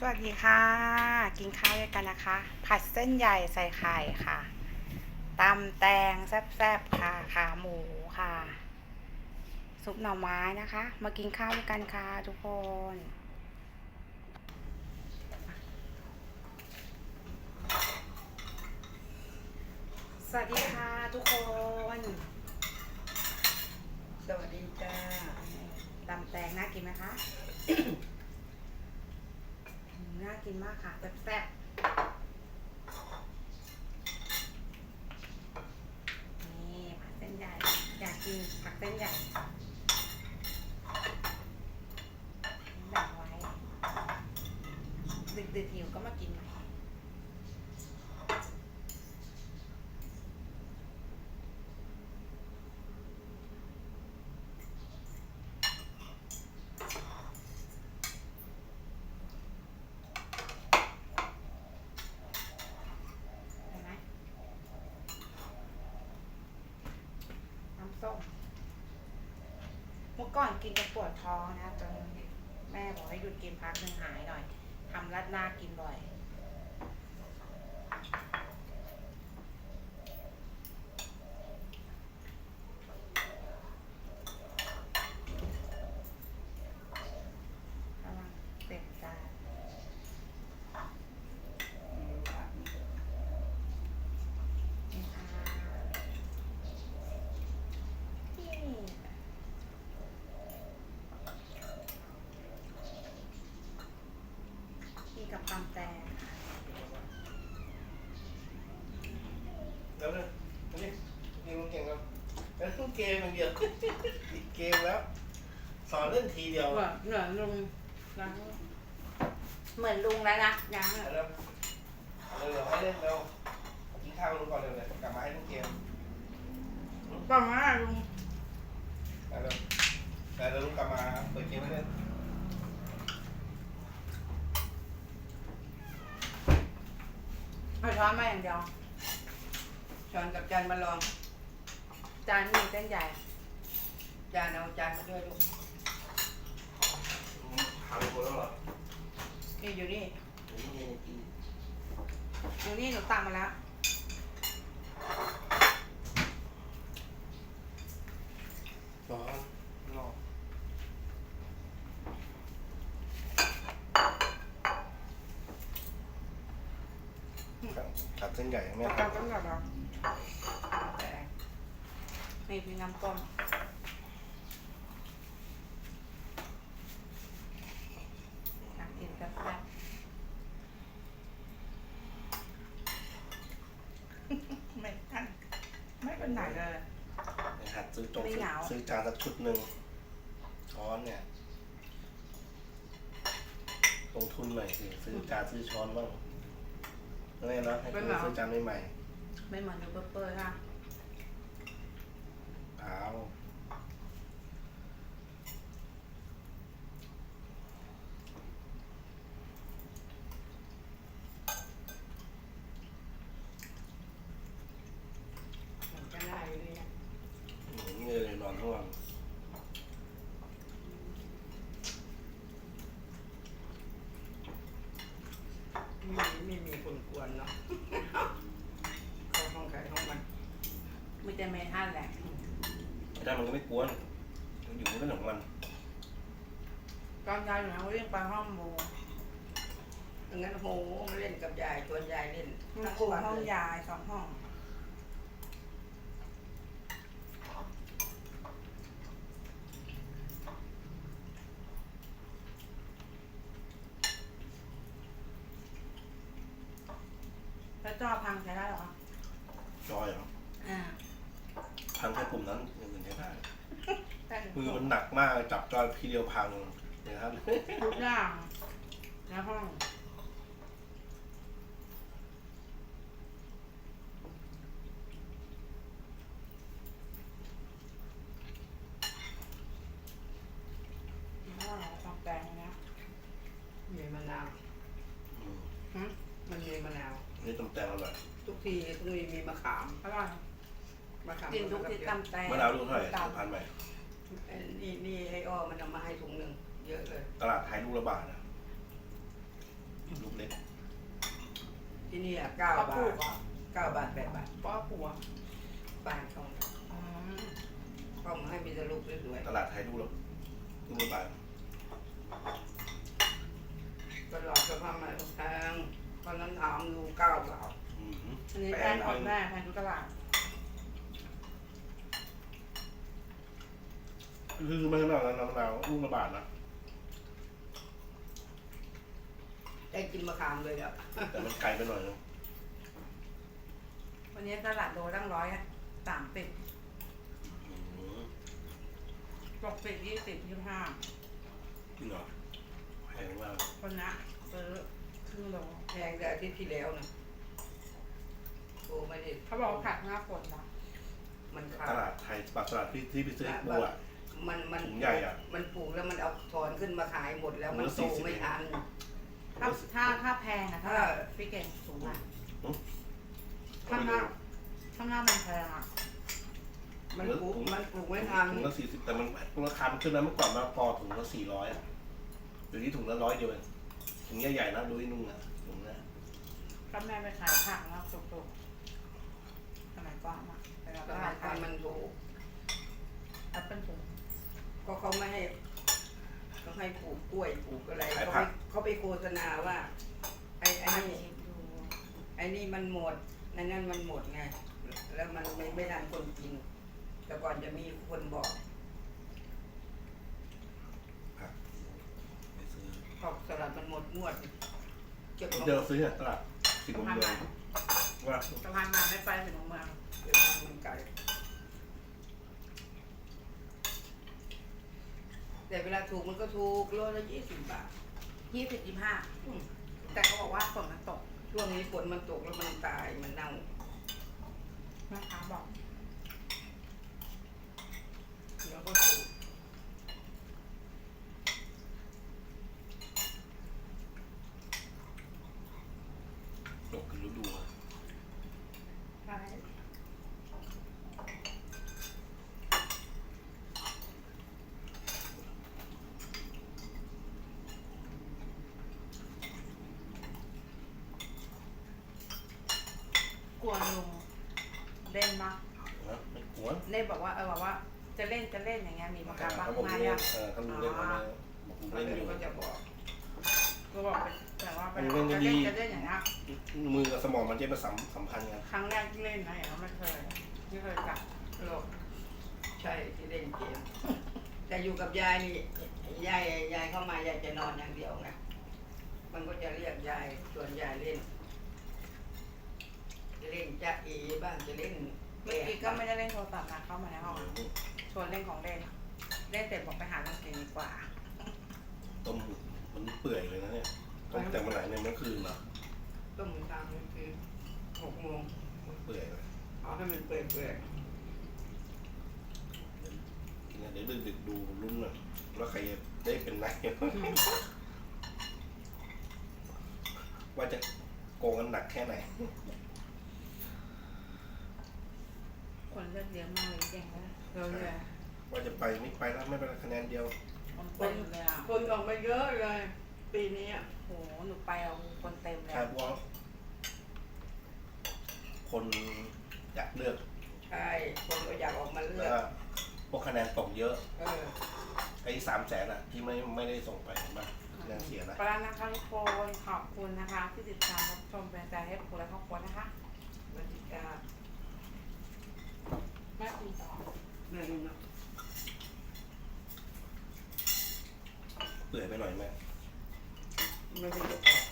สวัสดีค่ะ กินข้าวด้วยกันนะคะ ผัดเส้นใหญ่ใส่ไข่ค่ะตำแตงแซ่บๆค่ะขาหมูค่ะ ซุปหน่อไม้นะคะ มากินข้าวด้วยกันค่ะทุกคนสวัสดีค่ะทุกคนสวัสดีจ้าตำแตงน่ากินไหมคะอืมน่า กินมากค่ะแซ่บๆนี่ผัดเส้นใหญ่ อยากกินผักเส้นใหญ่แบ่งไว้ดึกๆหิวก็มากินใหม่เห็นไหมน้ำ ส้ม เมื่อก่อนกินจะปวดท้องนะจนแม่บอกให้หยุดกินพักหนึ่งหายหน่อยทำรัดหน้ากินบ่อย กำลังเต็มจานนี่ค่ะนี่นี่ กับตำแตงค่ะแล้วเนี่ยอันนี้นี่มันเก่งแล้วแล้วเล่นเกมอย่างเดียวติดเกมแล้ว สอนเล่นทีเดียวเหมือนเหมือนลุงยังเหมือนลุงแล้วนะยังแล้วเร็วเร็วให้เล่นเร็วกินข้าวลุงก่อนเร็วเลยกลับมาให้เล่นเกมประมาณลุงแล้วเร็วแล้วเร็วลุงกลับมาเปิดเกมให้เล่น เอาช้อนมาอย่างเดียวช้อนกับจานมาลอง จานนี้เส้นใหญ่ จานเอาจานมาด้วยลูกทำคนแล้วเหรอนี่อยู่นี่เดี๋ยวนี่กินอยู่นี่หนูตักมาแล้ว สอนรอตัด เส้นใหญ่แม่ตักทำต้นแบบเราแต่นี่คือน้ำต้มอยากกินแซ่บๆไม่ทันไม่เป็นไหนเลยหัดซื้อตรงไม่ซื้อเหงา ซื้อจานสักชุดหนึ่งช้อนเนี่ย ลงทุนหน่อยสิซื้อจานซื้อช้อนบ้าง นั่นแหละนะให้คนซื้อจานใหม่ไม่เหมือนยูเบอร์เปอร์ค่ะๆเปล่าเหมือนกันได้เลยเนี่ยอย่างนี้เลยนอนทั้งวัน ไม่มีไม่มี คนกวนเนาะเข้าห้องใครห้องมันมีแต่เมทันแหละไม่ได้มันก็ไม่กวนมันอยู่เรื่องของมันตอนยายอยู่นะวิ่งไปห้องโมงั้นโหมาเล่นกับยายชวนยายเล่นมันกูห้องยายสองห้อง จอพังใช้ได้เหรอ จอยเหรออ่าพังแค่ปุ่มนั้นอย่างอื่นใช้ได้แต่มือมันหนักมากจับจอยทีเดียวพังเนี่ยครับทุกอย่างในห้อง ว่าเราทำแปลงนะ มีมะนาว อืม หืม มันมีมะนาว นี่ตำแตงอร่อย ทุกทีต้องมีมีมะขามอร่อยมะขามกินทุกที่ตำแตงมะนาวลูกเท่าไหร่ตสองพันใหม่เอ้ยนี่นี่ไอ้อ้อมันเอามาให้ถุงหนึ่งเยอะเลยตลาดไทยลูกละบาทนะลูกเล็กที่นี่อะเก้าป้าบาปลูทกเหรอเก้าบาทแปดบาทป้าปลูกเหรอบ้านเขาอืมเขามาให้มีแต่ลูกสวยตลาดไทยดูแล้วดูละบาทๆตลอดสภาพมันแพงตอนนั้นถามดูเก้าบาท อืมอันนี้แพงของแม่แพงทุกตลาดคือไม่ใช่มากนะน้ำมะนาวลูกละบาทนะได้กินมะขามเลยอะแต่มันไกลไปหน่อยนึงวันนี้ตลาดโลตั้งร้อยสามสิบอืมปกติยี่สิบยี่สิบห้าจริงเหรอแพงมากคนนะซื้อครึ่งโลแพงแต่อาทิตย์ที่แล้วนะ โอ้ไม่ได้เขาบอกว่าผักหน้าฝนนะมันขาตดลาดไทยปากตลาดที่ที่ไปซื้อปูอะ มันมันถุงใหญ่อะมันปลูกแล้วมันเอาถอนขึ้นมาขายหมดแล้วมันถุโตงละ40 ไม่ทัน ถ้าถ้าถ้าแพงอะถ้าเออ พี่เก่งสูงอะอืมข้างหน้าข้างหน้ามันแพงอะมันปลูกมันปลูกไม่ทันถุงละสี่สิบแต่มันราคามันขึ้นนะเมื่อก่อนมาพอถุงละสี่ร้อยอะเดี๋ยวนี้ถุงละร้อยเดียวเองถุงใหญ่ๆนะดูไอ้นุ่งนะถุงนะก็แม่ไปขายผักนะสุก ๆสมัยก่อนอะไปรับสตมัลายดก่อนมันถูกแอปเปิ้ลถุงก็เขาไม่ให้เขาให้ปลูกกล้วยปลูกอะไรเขาไปเขาไปโฆษณาว่า ไอ้ไอ้อันนี่นี้ดูไอ้นี่มันหมดนั่นนั่นมันหมดไง แล้วมันไม่ไม่ทันคนกิน แต่ก่อนจะมีคนบอกไปซื้อขอบสลัดมันหมดงวดเก็บเดี๋ยวซื้อเนี่ยตลาดสิบสะมุมพานเมืใหอม่งว่าสะพานใหม่ไม่ไปถึงเมือง เก็บมันไก่แต่เวลาถูกมันก็ถูกโลละยี่สิบบาทยี่สิบยี่ห้าอืมแต่เขาบอกว่าฝนมันตก ช่วงนี้ฝนมันตกแล้วมันตายมันเน่าแม่ค้าบอก แล้วก็ถูก ตกคือฤดูอะ ใช่ก ลัวลุงเล่นมากนะไม่กลัวเล่นบอกว่าเออบอกว่าจะเล่นจะเล่นอย่างเงี้ยมีประกาศบ้างถ้าผมมาเล่ยันงเออถ้าลุงเล่นมาเนี่ยบอกผมแล้วเล่นอเดี๋ยวยู่ก็จะบอกก็บอกเป็นแต่ว่าเป็นมันจะดีเล่นจะเล่นอย่างเงี้ยมือกับสมองมันจะมาสัมสัมพันธ์กันครั้งแรกที่เล่นนะอย่างเงี้ยไม่เคยไม่เคยจับโลกใช่ที่เล่นเกมแต่อยู่กับยายนี่ยายยายเข้ามายายจะนอนอย่างเดียวไงมันก็จะเรียกยายชวนยายเล่น จะเล่นจะเอบ้างจะเล่นเมื่อกี้ก็ไม่ได้เล่นโทรศัพท์นะเข้ามาในห้องอืมชวนเล่นของเล่นเล่นเสร็จบอกไปหาเรื่องกินดีกว่าต้มมันเปื่อยเลยนะเนี่ยต้มแต่เมื่อไหร่เนี่ยเมื่อคืนเหรอต้มตามก็คือหกโมงมันเปื่อยเลยเอาให้มันเปื่อยเปื่อยกินเดี๋ยวดึกๆดูลุ้นหน่อยว่าใครจะได้เป็นนายกว่าจะโกงกันหนักแค่ไหน คนเลือกเยอะมากเลยเก่งเลยเราเลยว่าจะไปไม่ไปแล้วไม่เป็นไรคะแนนเดียว คนเต็มเลยอะคนออกมาเยอะเลย ปีนี้อะโหหนูไปเอาคนเต็มเลยใช่เพราะว่าคนอยากเลือกใช่คนก็อยากออกมาเลืแล้วอกก็พวกคะแนนตกเยอะเออไอ้สามแสนอะ ที่ไม่ไม่ได้ส่งไปเห็นไหมคะแนนเสียนะปลานะคะทุกคนขอบคุณนะคะ ที่ติดตามรับชมเป็นใจให้พวกคุณและครอบครัวนะคะ วันที่เก้า แม่คุณต่อเงินเนาะเปื่อยไปหน่อยไหมไม่ได้จะออก